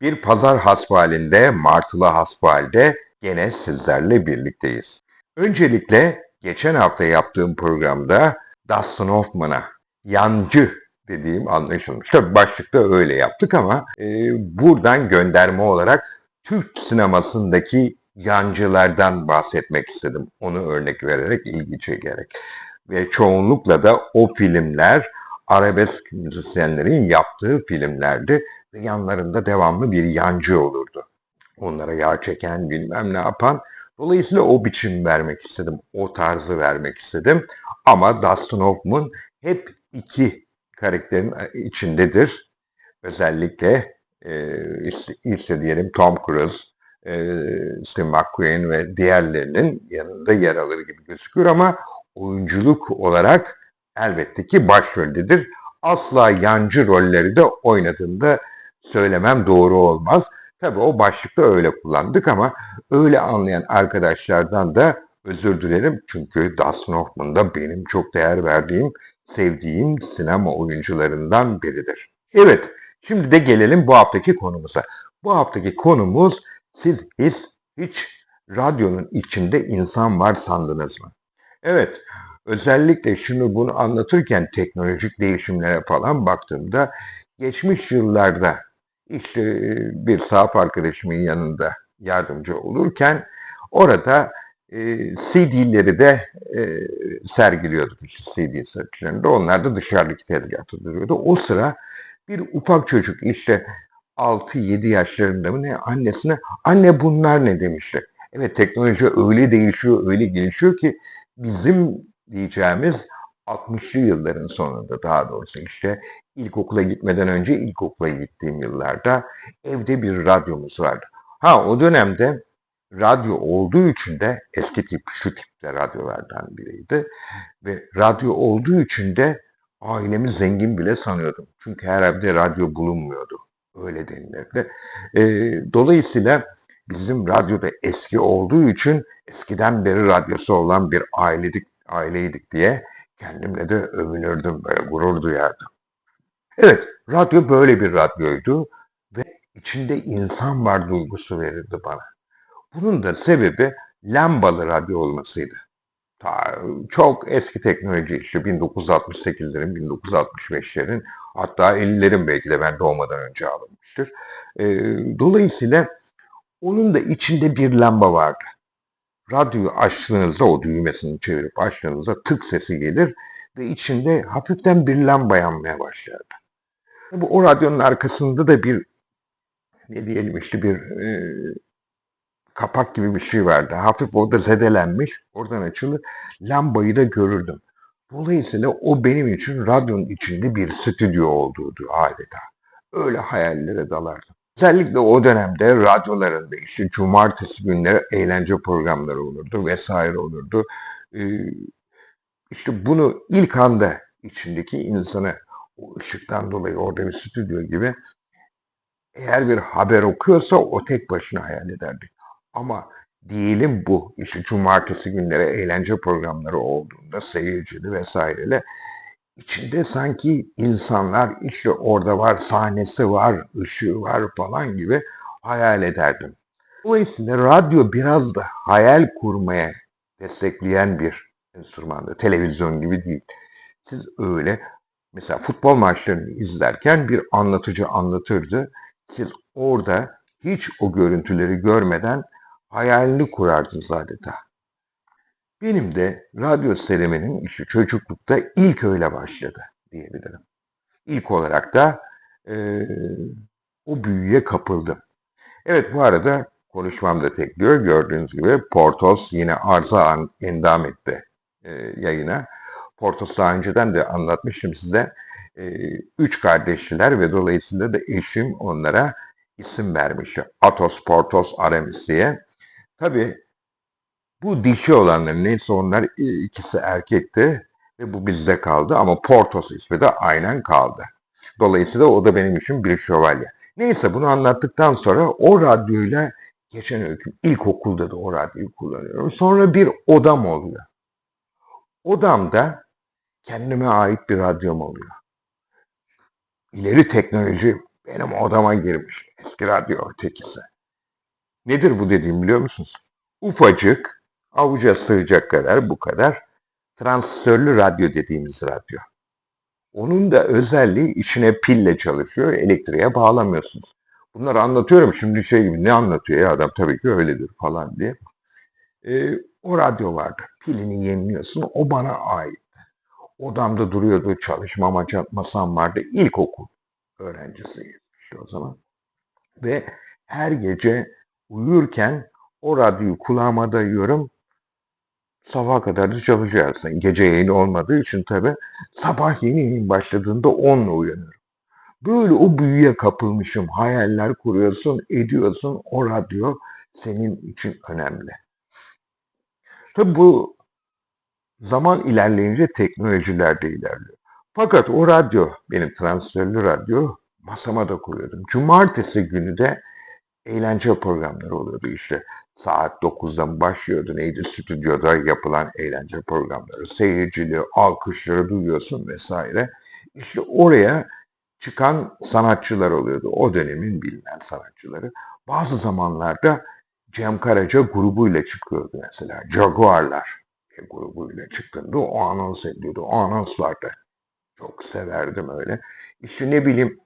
Bir pazar hasbihalinde, martılı hasbihalde gene sizlerle birlikteyiz. Öncelikle geçen hafta yaptığım programda Dustin Hoffman'a yancı dediğim anlaşılmış. Tabii başlıkta öyle yaptık ama e, buradan gönderme olarak Türk sinemasındaki yancılardan bahsetmek istedim. Onu örnek vererek ilgi çekerek. Ve çoğunlukla da o filmler arabesk müzisyenlerin yaptığı filmlerdi yanlarında devamlı bir yancı olurdu. Onlara yağ çeken bilmem ne yapan. Dolayısıyla o biçim vermek istedim. O tarzı vermek istedim. Ama Dustin Hoffman hep iki karakterin içindedir. Özellikle e, ise diyelim Tom Cruise, e, Steve McQueen ve diğerlerinin yanında yer alır gibi gözüküyor ama oyunculuk olarak elbette ki başroldedir. Asla yancı rolleri de oynadığında söylemem doğru olmaz. Tabii o başlıkta öyle kullandık ama öyle anlayan arkadaşlardan da özür dilerim. Çünkü Dustin Hoffman da benim çok değer verdiğim, sevdiğim sinema oyuncularından biridir. Evet, şimdi de gelelim bu haftaki konumuza. Bu haftaki konumuz siz hiç, hiç radyonun içinde insan var sandınız mı? Evet, özellikle şunu bunu anlatırken teknolojik değişimlere falan baktığımda geçmiş yıllarda işte bir sahaf arkadaşımın yanında yardımcı olurken orada e, CD'leri de e, sergiliyorduk işte CD satışlarında. Onlar da dışarıdaki tezgahta duruyordu. O sıra bir ufak çocuk işte 6-7 yaşlarında mı ne annesine anne bunlar ne demişti. Evet teknoloji öyle değişiyor, öyle gelişiyor ki bizim diyeceğimiz 60'lı yılların sonunda daha doğrusu işte ilkokula gitmeden önce ilkokula gittiğim yıllarda evde bir radyomuz vardı. Ha o dönemde radyo olduğu için de eski tip şu tipte radyolardan biriydi. Ve radyo olduğu için de ailemi zengin bile sanıyordum. Çünkü her evde radyo bulunmuyordu. Öyle denilirdi. E, dolayısıyla bizim radyoda eski olduğu için eskiden beri radyosu olan bir ailedik, aileydik diye kendimle de övünürdüm, böyle gurur duyardım. Evet, radyo böyle bir radyoydu ve içinde insan var duygusu verirdi bana. Bunun da sebebi lambalı radyo olmasıydı. Ta, çok eski teknoloji işte 1968'lerin, 1965'lerin hatta 50'lerin belki de ben doğmadan önce alınmıştır. E, dolayısıyla onun da içinde bir lamba vardı. Radyoyu açtığınızda o düğmesini çevirip açtığınızda tık sesi gelir ve içinde hafiften bir lamba yanmaya başlardı. Bu o radyonun arkasında da bir ne diyelim işte bir e, kapak gibi bir şey vardı. Hafif orada zedelenmiş. Oradan açılır. Lambayı da görürdüm. Dolayısıyla o benim için radyonun içinde bir stüdyo olduğudu adeta. Öyle hayallere dalardım. Özellikle o dönemde radyolarında işte cumartesi günleri eğlence programları olurdu vesaire olurdu. Ee, işte bunu ilk anda içindeki insanı ışıktan dolayı orada bir stüdyo gibi eğer bir haber okuyorsa o tek başına hayal ederdik. Ama diyelim bu işte cumartesi günleri eğlence programları olduğunda seyircili vesairele içinde sanki insanlar işte orada var, sahnesi var, ışığı var falan gibi hayal ederdim. Dolayısıyla radyo biraz da hayal kurmaya destekleyen bir enstrümandı. Televizyon gibi değil. Siz öyle mesela futbol maçlarını izlerken bir anlatıcı anlatırdı. Siz orada hiç o görüntüleri görmeden hayalini kurardınız adeta. Benim de radyo serüvenim işte çocuklukta ilk öyle başladı diyebilirim. İlk olarak da e, o büyüye kapıldım. Evet bu arada konuşmam da tekliyor. Gördüğünüz gibi Portos yine arıza endam etti e, yayına. Portos daha önceden de anlatmıştım size. E, üç kardeşler ve dolayısıyla da eşim onlara isim vermişti. Atos, Portos, Aramis diye. Tabii bu dişi olanların neyse onlar ikisi erkekti ve bu bizde kaldı ama Portos ismi de aynen kaldı. Dolayısıyla o da benim için bir şövalye. Neyse bunu anlattıktan sonra o radyoyla geçen öyküm ilkokulda da o radyoyu kullanıyorum. Sonra bir odam oluyor. Odamda kendime ait bir radyom oluyor. İleri teknoloji benim odama girmiş. Eski radyo ötekisi. Nedir bu dediğim biliyor musunuz? Ufacık, avuca sığacak kadar bu kadar transistörlü radyo dediğimiz radyo. Onun da özelliği içine pille çalışıyor, elektriğe bağlamıyorsunuz. Bunları anlatıyorum şimdi şey gibi ne anlatıyor ya adam tabii ki öyledir falan diye. Ee, o radyo vardı. Pilini yeniliyorsun. O bana ait. Odamda duruyordu. Çalışma maça- masam vardı. İlkokul öğrencisiyim işte o zaman. Ve her gece uyurken o radyoyu kulağıma dayıyorum. Sabaha kadar da çalışacaksın. Gece yayını olmadığı için tabii sabah yeni yayın başladığında onunla uyanıyorum. Böyle o büyüye kapılmışım. Hayaller kuruyorsun, ediyorsun. O radyo senin için önemli. Tabii bu zaman ilerleyince teknolojiler de ilerliyor. Fakat o radyo, benim transferli radyo masama da koyuyordum. Cumartesi günü de eğlence programları oluyordu işte. Saat 9'dan başlıyordu neydi stüdyoda yapılan eğlence programları. Seyircili, alkışları duyuyorsun vesaire. İşte oraya çıkan sanatçılar oluyordu. O dönemin bilinen sanatçıları. Bazı zamanlarda Cem Karaca grubuyla çıkıyordu mesela. Jaguarlar grubuyla çıktığında o anons ediyordu. O anonslarda çok severdim öyle. İşte ne bileyim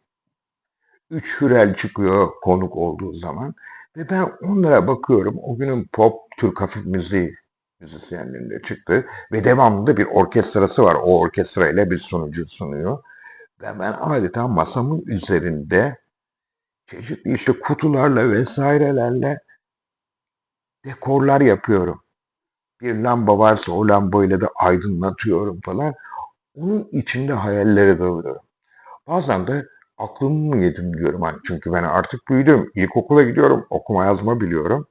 Üç Hürel çıkıyor konuk olduğu zaman ve ben onlara bakıyorum. O günün pop, Türk hafif müziği müzisyenlerinde çıktı ve devamlı bir orkestrası var. O orkestrayla bir sunucu sunuyor. Ve ben adeta masamın üzerinde çeşitli işte kutularla vesairelerle dekorlar yapıyorum. Bir lamba varsa o lambayla da aydınlatıyorum falan. Onun içinde hayallere dalıyorum. Bazen de aklımı mı yedim diyorum hani çünkü ben artık büyüdüm. İlkokula gidiyorum, okuma yazma biliyorum.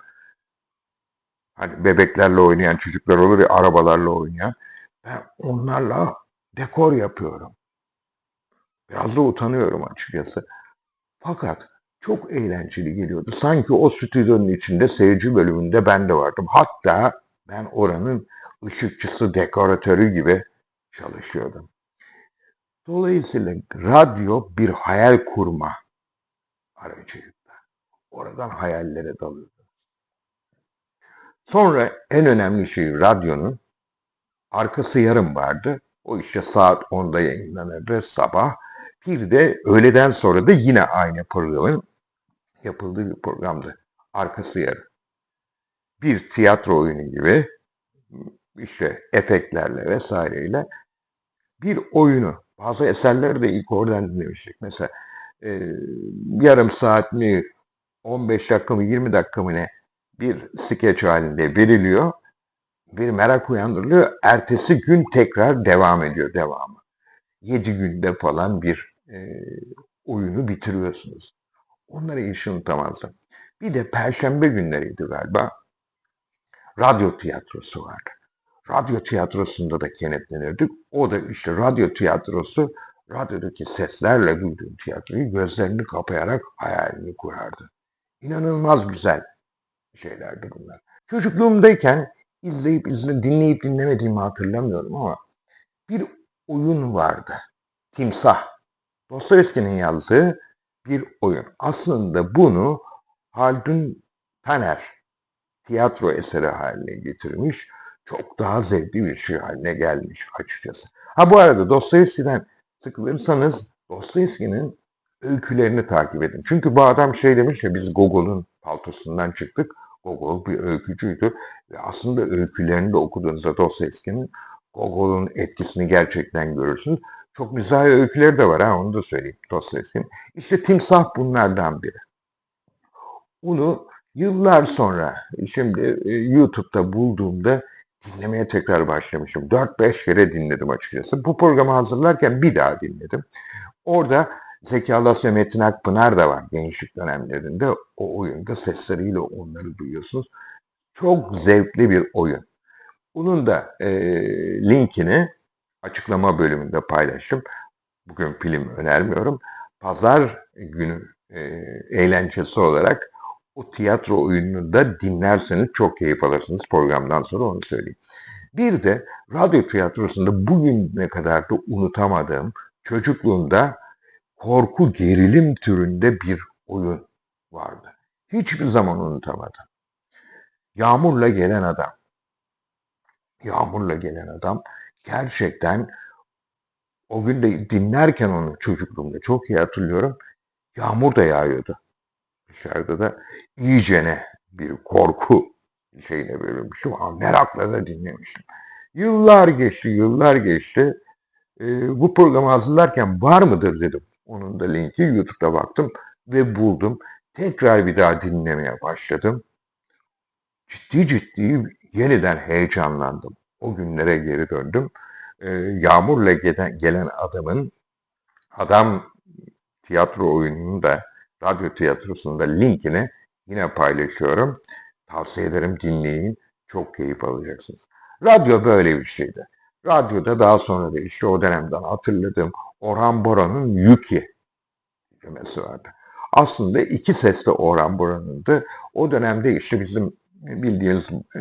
Hani bebeklerle oynayan çocuklar olur ya arabalarla oynayan. Ben onlarla dekor yapıyorum. Biraz da utanıyorum açıkçası. Fakat çok eğlenceli geliyordu. Sanki o stüdyonun içinde seyirci bölümünde ben de vardım. Hatta ben oranın ışıkçısı, dekoratörü gibi çalışıyordum. Dolayısıyla radyo bir hayal kurma aracıydı. Oradan hayallere dalıyordu. Sonra en önemli şey radyonun arkası yarım vardı. O işte saat 10'da yayınlanırdı sabah. Bir de öğleden sonra da yine aynı programın yapıldığı bir programdı. Arkası yarım. Bir tiyatro oyunu gibi işte efektlerle vesaireyle bir oyunu bazı eserleri de ilk oradan dinlemiştik. Mesela e, yarım saat mi 15 dakika mı 20 dakika mı ne bir skeç halinde veriliyor. Bir merak uyandırılıyor. Ertesi gün tekrar devam ediyor devamı. 7 günde falan bir e, oyunu bitiriyorsunuz. Onları hiç unutamazdım. Bir de perşembe günleriydi galiba. Radyo tiyatrosu vardı. Radyo tiyatrosunda da kenetlenirdik. O da işte radyo tiyatrosu, radyodaki seslerle duyduğum tiyatroyu gözlerini kapayarak hayalini kurardı. İnanılmaz güzel şeylerdi bunlar. Çocukluğumdayken izleyip izle, dinleyip dinlemediğimi hatırlamıyorum ama bir oyun vardı. Timsah. Dostoyevski'nin yazdığı bir oyun. Aslında bunu Haldun Taner tiyatro eseri haline getirmiş çok daha zevkli bir şey haline gelmiş açıkçası. Ha bu arada Dostoyevski'den sıkılırsanız Dostoyevski'nin öykülerini takip edin. Çünkü bu adam şey demiş ya biz Gogol'un paltosundan çıktık. Gogol bir öykücüydü ve aslında öykülerini de okuduğunuzda Dostoyevski'nin Gogol'un etkisini gerçekten görürsünüz. Çok mizahi öyküleri de var ha onu da söyleyeyim Dostoyevski'nin. İşte Timsah bunlardan biri. Onu yıllar sonra şimdi e, YouTube'da bulduğumda dinlemeye tekrar başlamışım. 4-5 kere dinledim açıkçası. Bu programı hazırlarken bir daha dinledim. Orada Zeki Alasya Metin Akpınar da var gençlik dönemlerinde. O oyunda sesleriyle onları duyuyorsunuz. Çok zevkli bir oyun. Bunun da e, linkini açıklama bölümünde paylaştım. Bugün film önermiyorum. Pazar günü e, eğlencesi olarak o tiyatro oyununu da dinlerseniz çok keyif alırsınız programdan sonra onu söyleyeyim. Bir de radyo tiyatrosunda bugüne kadar da unutamadığım çocukluğumda korku gerilim türünde bir oyun vardı. Hiçbir zaman unutamadım. Yağmurla gelen adam. Yağmurla gelen adam gerçekten o gün de dinlerken onu çocukluğumda çok iyi hatırlıyorum. Yağmur da yağıyordu. Dışarıda da iyicene bir korku şeyine bölünmüştüm ama merakla da dinlemiştim. Yıllar geçti, yıllar geçti. Ee, bu programı hazırlarken var mıdır dedim. Onun da linki YouTube'da baktım ve buldum. Tekrar bir daha dinlemeye başladım. Ciddi ciddi yeniden heyecanlandım. O günlere geri döndüm. Ee, Yağmur'la gelen, gelen adamın adam tiyatro oyununu da radyo tiyatrosunda linkini yine paylaşıyorum. Tavsiye ederim dinleyin. Çok keyif alacaksınız. Radyo böyle bir şeydi. Radyoda daha sonra da işte o dönemden hatırladığım Orhan Boran'ın Yuki cümlesi vardı. Aslında iki sesli Orhan Boran'ındı. O dönemde işte bizim bildiğiniz e,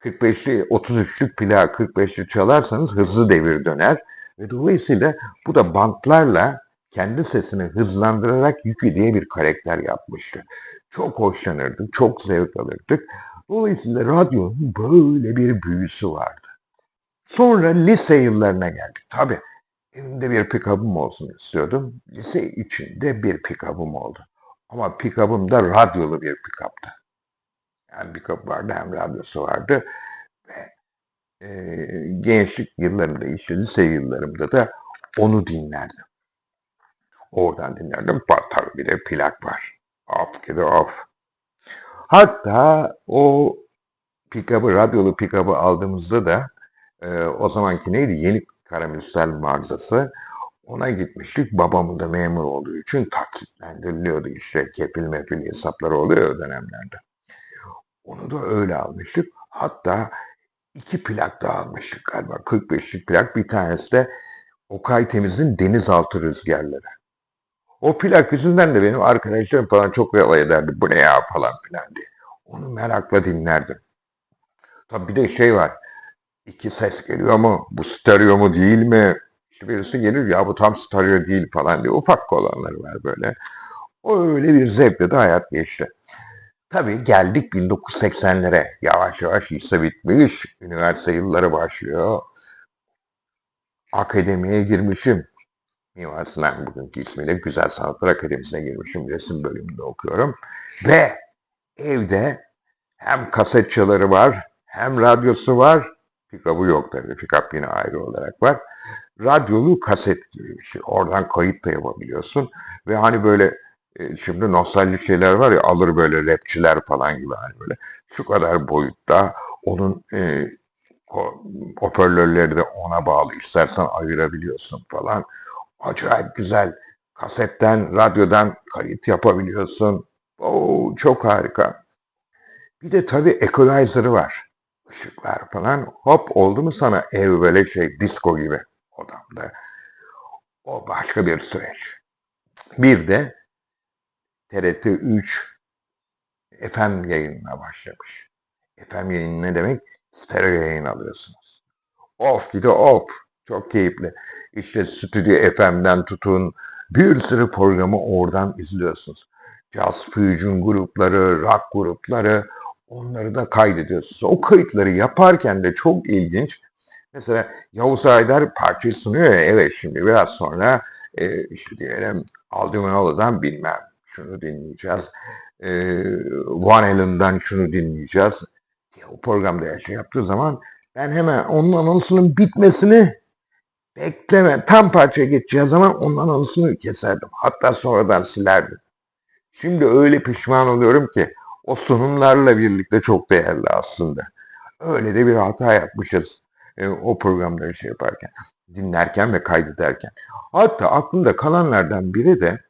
45'li 33'lük plağı 45'li çalarsanız hızlı devir döner. Ve dolayısıyla bu da bantlarla kendi sesini hızlandırarak Yuki diye bir karakter yapmıştı. Çok hoşlanırdık, çok zevk alırdık. Dolayısıyla radyonun böyle bir büyüsü vardı. Sonra lise yıllarına geldik. Tabii evimde bir pick-up'ım olsun istiyordum. Lise içinde bir pick-up'ım oldu. Ama pick-up'ım da radyolu bir pick-up'tı. Yani pick-up vardı hem radyosu vardı. Ve e, gençlik yıllarımda işte lise yıllarımda da onu dinlerdim. Oradan dinlerdim. Tabii bir de plak var. Off gidi off. Hatta o pick-up'ı, radyolu pick-up'ı aldığımızda da e, o zamanki neydi? Yeni karamürsel mağazası. Ona gitmiştik. Babamın da memur olduğu için taksitlendiriliyordu işte. Kefil mefil hesapları oluyor o dönemlerde. Onu da öyle almıştık. Hatta iki plak daha almıştık galiba. 45'lik plak. Bir tanesi de Okay Temiz'in Denizaltı Rüzgarları. O plak yüzünden de benim arkadaşlarım falan çok alay ederdi. Bu ne ya falan filan diye. Onu merakla dinlerdim. Tabii bir de şey var. İki ses geliyor mu? Bu stereo mu değil mi? İşte birisi gelir ya bu tam stereo değil falan diye. Ufak olanları var böyle. O öyle bir zevkle de hayat geçti. Tabii geldik 1980'lere. Yavaş yavaş lise bitmiş. Üniversite yılları başlıyor. Akademiye girmişim. Mimar Sinan bugünkü ismiyle Güzel Sanatlar Akademisi'ne girmişim. Resim bölümünde okuyorum. Ve evde hem kasetçaları var, hem radyosu var. Pick-up'ı yok tabii. Pick-up yine ayrı olarak var. Radyolu kaset gibi bir şey. Oradan kayıt da yapabiliyorsun. Ve hani böyle e, şimdi nostaljik şeyler var ya alır böyle rapçiler falan gibi hani böyle. Şu kadar boyutta onun e, o, de ona bağlı. İstersen ayırabiliyorsun falan. Acayip güzel. Kasetten, radyodan kayıt yapabiliyorsun. Oo, çok harika. Bir de tabii equalizer'ı var. Işıklar falan. Hop oldu mu sana ev böyle şey disco gibi odamda. O başka bir süreç. Bir de TRT 3 FM yayınına başlamış. FM yayını ne demek? Stereo yayın alıyorsunuz. Of gidi of. Çok keyifli. İşte Stüdyo FM'den tutun bir sürü programı oradan izliyorsunuz. Jazz fusion grupları, rock grupları onları da kaydediyorsunuz. O kayıtları yaparken de çok ilginç. Mesela Yavuz Aydar parçayı sunuyor ya evet şimdi biraz sonra e, işte diyelim Aldimanoğlu'dan bilmem şunu dinleyeceğiz. E, Van Halen'dan şunu dinleyeceğiz. Ya, o programda her şey yaptığı zaman ben hemen onun anonsunun bitmesini bekleme tam parçaya geçeceği zaman onun anonsunu keserdim. Hatta sonradan silerdim. Şimdi öyle pişman oluyorum ki o sunumlarla birlikte çok değerli aslında. Öyle de bir hata yapmışız e, o programları şey yaparken, dinlerken ve kaydederken. Hatta aklımda kalanlardan biri de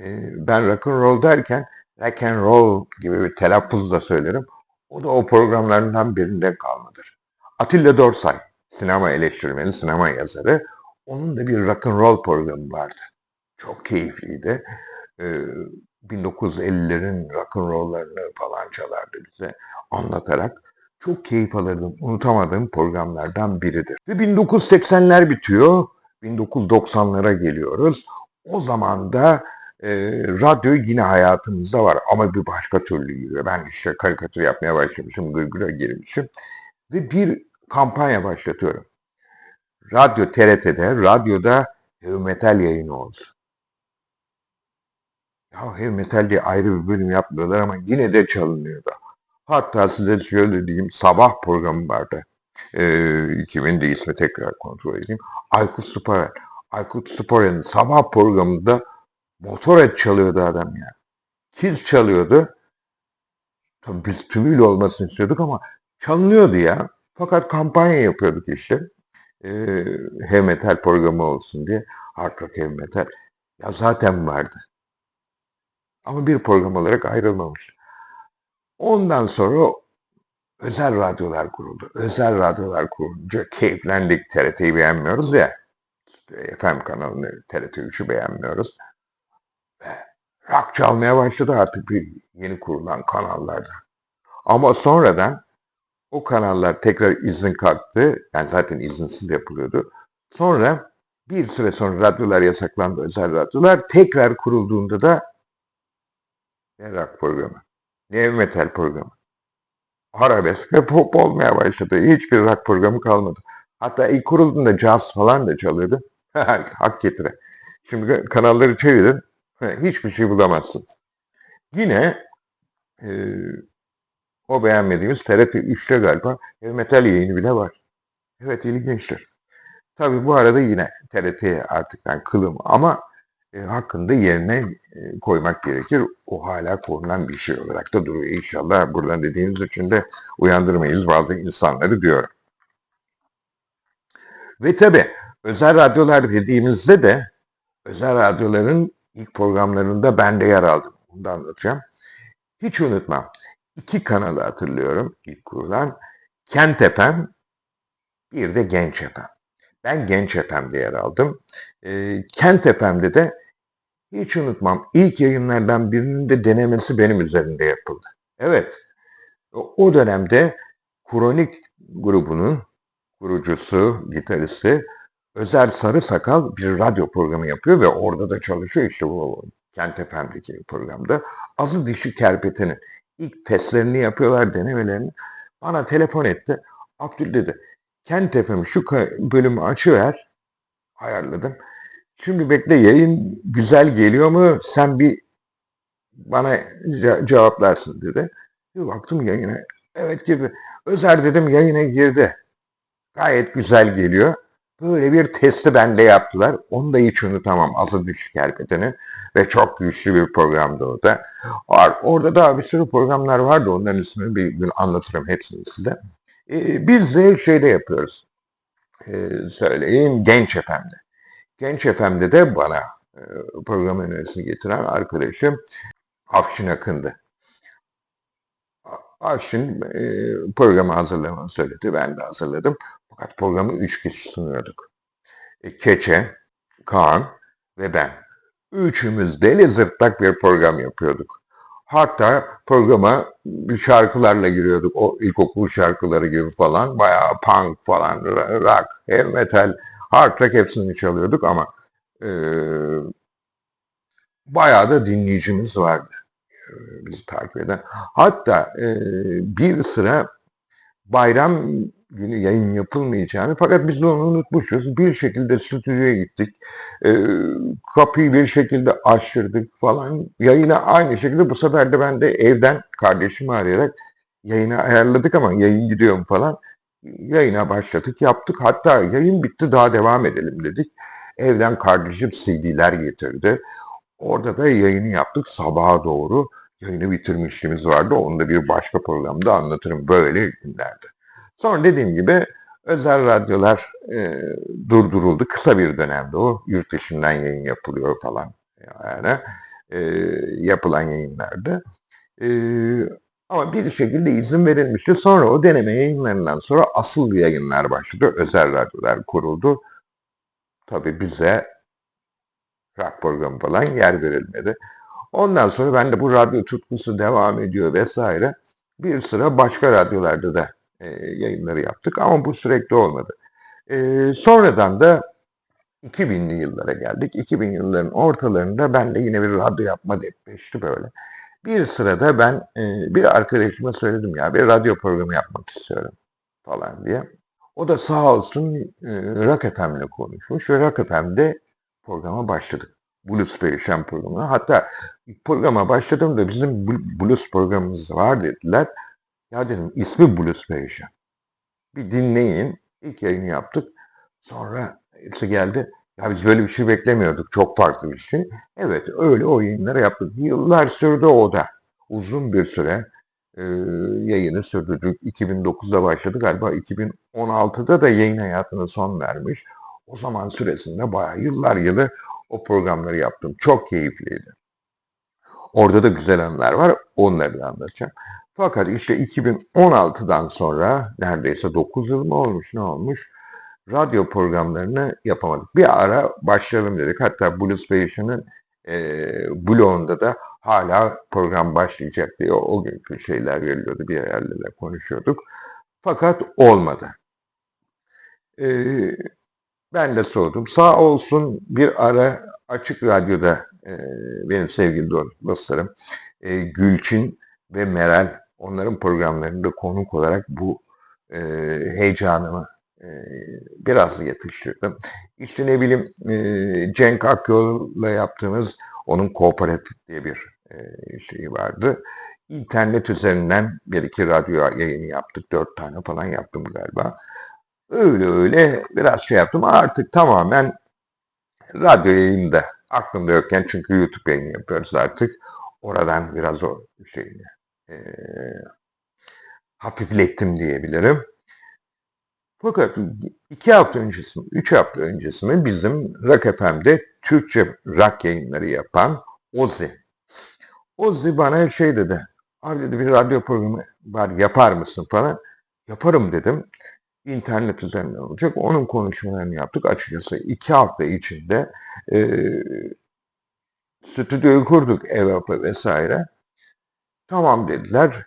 e, ben rock and roll derken rock and roll gibi bir telaffuzla söylerim. O da o programlarından birinde kalmadır. Atilla Dorsay, sinema eleştirmeni, sinema yazarı. Onun da bir rock and roll programı vardı. Çok keyifliydi. Ee, 1950'lerin rock and roll'larını falan çalardı bize anlatarak. Çok keyif alırdım. Unutamadığım programlardan biridir. Ve 1980'ler bitiyor. 1990'lara geliyoruz. O zaman da e, radyo yine hayatımızda var ama bir başka türlü giriyor. Ben işte karikatür yapmaya başlamışım, gırgıra girmişim ve bir kampanya başlatıyorum. Radyo TRT'de, radyoda heavy metal yayını olsun. Ya heavy metal diye ayrı bir bölüm yapmıyorlar ama yine de çalınıyordu. Hatta size şöyle diyeyim, sabah programı vardı. Ee, kimin de ismi tekrar kontrol edeyim. Aykut Spor. Aykut Spor'un sabah programında motoret çalıyordu adam ya. Kiz çalıyordu. Tabii biz tümüyle olmasını istiyorduk ama çalınıyordu ya. Fakat kampanya yapıyorduk işte. Ee, heavy metal programı olsun diye. Hard rock heavy metal. Ya zaten vardı. Ama bir program olarak ayrılmamış. Ondan sonra özel radyolar kuruldu. Özel radyolar kurulunca keyiflendik. TRT'yi beğenmiyoruz ya. FM kanalını TRT 3'ü beğenmiyoruz. Rock çalmaya başladı artık bir yeni kurulan kanallarda. Ama sonradan o kanallar tekrar izin kalktı. Yani zaten izinsiz yapılıyordu. Sonra bir süre sonra radyolar yasaklandı, özel radyolar. Tekrar kurulduğunda da ne rock programı, ne metal programı. Arabesk ve pop olmaya başladı. Hiçbir rock programı kalmadı. Hatta ilk kurulduğunda jazz falan da çalıyordu. Hak getire. Şimdi kanalları çevirin. Hiçbir şey bulamazsınız. Yine e, o beğenmediğimiz TRT 3'te galiba heavy metal yayını bile var. Evet ilginçtir. Tabii bu arada yine TRT'ye artık ben kılım ama e, hakkında yerine e, koymak gerekir. O hala korunan bir şey olarak da duruyor. İnşallah buradan dediğiniz için de uyandırmayız bazı insanları diyorum. Ve tabi özel radyolar dediğimizde de özel radyoların ilk programlarında ben de yer aldım. Bunu da anlatacağım. Hiç unutmam. İki kanalı hatırlıyorum ilk kurulan. Kent FM, bir de Genç FM. Ben Genç FM'de yer aldım. E, Kent FM'de de hiç unutmam ilk yayınlardan birinin de denemesi benim üzerinde yapıldı. Evet, o dönemde Kronik grubunun kurucusu, gitaristi Özer Sarı Sakal bir radyo programı yapıyor ve orada da çalışıyor işte bu Kent FM'deki programda. Azı dişi kerpetenin ilk testlerini yapıyorlar, denemelerini. Bana telefon etti. Abdül dedi, Kent FM şu bölümü açıver. Ayarladım. Şimdi bekle yayın güzel geliyor mu? Sen bir bana ce- cevaplarsın dedi. Bir baktım yayına. Evet girdi. Özer dedim yayına girdi. Gayet güzel geliyor. Böyle bir testi bende yaptılar. Onu da hiç unutamam. Asıl Düşük Erpeten'in. Ve çok güçlü bir programdı o da. Orada da bir sürü programlar vardı. Onların ismini bir gün anlatırım hepsini size. Ee, biz de şeyde yapıyoruz. Ee, söyleyeyim Genç Efendi. Genç FM'de de bana e, program önerisini getiren arkadaşım Afşin Akın'dı. Afşin e, programı hazırlamamı söyledi. Ben de hazırladım. Fakat programı üç kişi sunuyorduk. E, Keçe, Kaan ve ben. Üçümüz deli zırtlak bir program yapıyorduk. Hatta programa şarkılarla giriyorduk. O ilkokul şarkıları gibi falan. Bayağı punk falan, rock, heavy metal, hard rock hepsini çalıyorduk ama e, bayağı da dinleyicimiz vardı. E, bizi takip eden. Hatta e, bir sıra bayram günü yayın yapılmayacağını fakat biz onu unutmuşuz. Bir şekilde stüdyoya gittik. E, kapıyı bir şekilde açtırdık falan. Yayına aynı şekilde bu sefer de ben de evden kardeşimi arayarak yayını ayarladık ama yayın gidiyor mu falan. Yayına başladık yaptık. Hatta yayın bitti daha devam edelim dedik. Evden kardeşim CD'ler getirdi. Orada da yayını yaptık sabaha doğru. Yayını bitirmişliğimiz vardı. Onu da bir başka programda anlatırım böyle günlerde. Sonra dediğim gibi özel radyolar e, durduruldu. Kısa bir dönemde o. Yurt dışından yayın yapılıyor falan. Yani e, yapılan yayınlarda. E, ama bir şekilde izin verilmişti. Sonra o deneme yayınlarından sonra asıl yayınlar başladı. Özel radyolar kuruldu. Tabii bize rock programı falan yer verilmedi. Ondan sonra ben de bu radyo tutkusu devam ediyor vesaire. Bir sıra başka radyolarda da e, yayınları yaptık ama bu sürekli olmadı. E, sonradan da 2000'li yıllara geldik. 2000 yılların ortalarında ben de yine bir radyo yapma depreşti böyle. Bir sırada ben e, bir arkadaşıma söyledim ya bir radyo programı yapmak istiyorum falan diye. O da sağ olsun e, Rock FM'le konuşmuş ve Rock FM'de programa başladık. Blues Perişan programına. Hatta programa başladığımda bizim bl- blues programımız var dediler. Ya dedim ismi Blues Perişan. Bir dinleyin. İlk yayını yaptık. Sonra hepsi geldi. Ya biz böyle bir şey beklemiyorduk. Çok farklı bir şey. Evet öyle o yayınları yaptık. Yıllar sürdü o da. Uzun bir süre e, yayını sürdürdük. 2009'da başladı galiba. 2016'da da yayın hayatına son vermiş. O zaman süresinde bayağı yıllar yılı o programları yaptım. Çok keyifliydi. Orada da güzel anılar var. Onları da anlatacağım. Fakat işte 2016'dan sonra neredeyse 9 yıl mı olmuş ne olmuş radyo programlarını yapamadık. Bir ara başlayalım dedik. Hatta Blues Station'ın e, blogunda da hala program başlayacak diye o, günkü şeyler geliyordu. Bir yerlerle konuşuyorduk. Fakat olmadı. E, ben de sordum. Sağ olsun bir ara Açık Radyo'da e, benim sevgili dostlarım e, Gülçin ve Meral onların programlarında konuk olarak bu e, heyecanımı e, biraz yatıştırdım. İşte ne bileyim e, Cenk Akyol'la yaptığımız onun kooperatif diye bir e, şeyi vardı. İnternet üzerinden bir iki radyo yayını yaptık. Dört tane falan yaptım galiba. Öyle öyle biraz şey yaptım. Artık tamamen radyo yayında aklımda yokken çünkü YouTube yayını yapıyoruz artık. Oradan biraz o şeyini e, hafiflettim diyebilirim. Fakat iki hafta öncesi, üç hafta öncesi bizim Rock FM'de Türkçe rock yayınları yapan Ozi. Ozi bana şey dedi, abi dedi bir radyo programı var yapar mısın falan. Yaparım dedim. İnternet üzerinden olacak. Onun konuşmalarını yaptık. Açıkçası iki hafta içinde e, stüdyoyu kurduk ev yapı vesaire. Tamam dediler.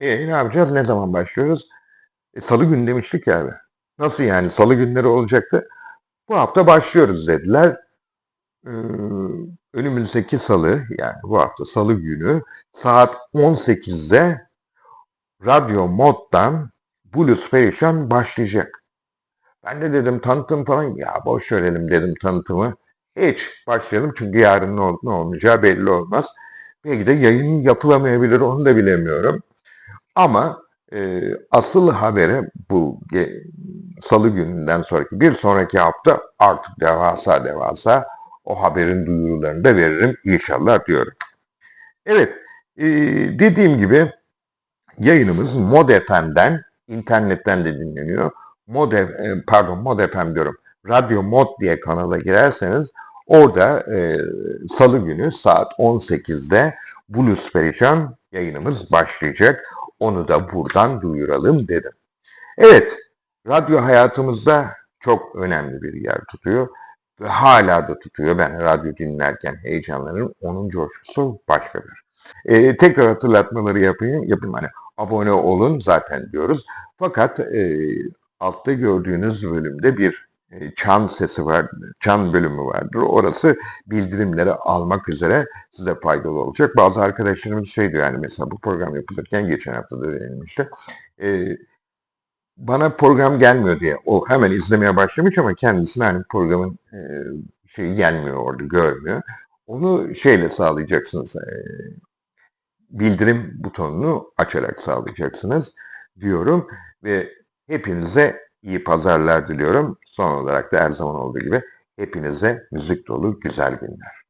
E ne yapacağız? Ne zaman başlıyoruz? E, Salı günü demiştik ya abi. Nasıl yani? Salı günleri olacaktı. Bu hafta başlıyoruz dediler. Ee, önümüzdeki salı yani bu hafta salı günü saat 18'de Radyo Mod'dan Blues Perişan başlayacak. Ben de dedim tanıtım falan ya boş verelim dedim tanıtımı. Hiç başlayalım çünkü yarın ne, ol- ne olmayacağı belli olmaz. Belki de yayın yapılamayabilir onu da bilemiyorum. Ama e, asıl habere bu ge- salı gününden sonraki bir sonraki hafta artık devasa devasa o haberin duyurularını da veririm inşallah diyorum. Evet e, dediğim gibi yayınımız Mod FM'den internetten de dinleniyor. Mod, e, pardon Mod diyorum. Radyo Mod diye kanala girerseniz orada e, salı günü saat 18'de Blues Perişan yayınımız başlayacak. Onu da buradan duyuralım dedim. Evet, radyo hayatımızda çok önemli bir yer tutuyor ve hala da tutuyor. Ben radyo dinlerken heyecanlanırım. Onun coşkusu başkadır. Ee, tekrar hatırlatmaları yapayım. Yapayım hani abone olun zaten diyoruz. Fakat e, altta gördüğünüz bölümde bir çan sesi var, çan bölümü vardır. Orası bildirimleri almak üzere size faydalı olacak. Bazı arkadaşlarımız şey diyor yani mesela bu program yapılırken geçen hafta da denilmişti. E, bana program gelmiyor diye o hemen izlemeye başlamış ama kendisine hani programın e, şeyi gelmiyor orada görmüyor. Onu şeyle sağlayacaksınız. e, bildirim butonunu açarak sağlayacaksınız diyorum ve hepinize iyi pazarlar diliyorum. Son olarak da her zaman olduğu gibi hepinize müzik dolu güzel günler.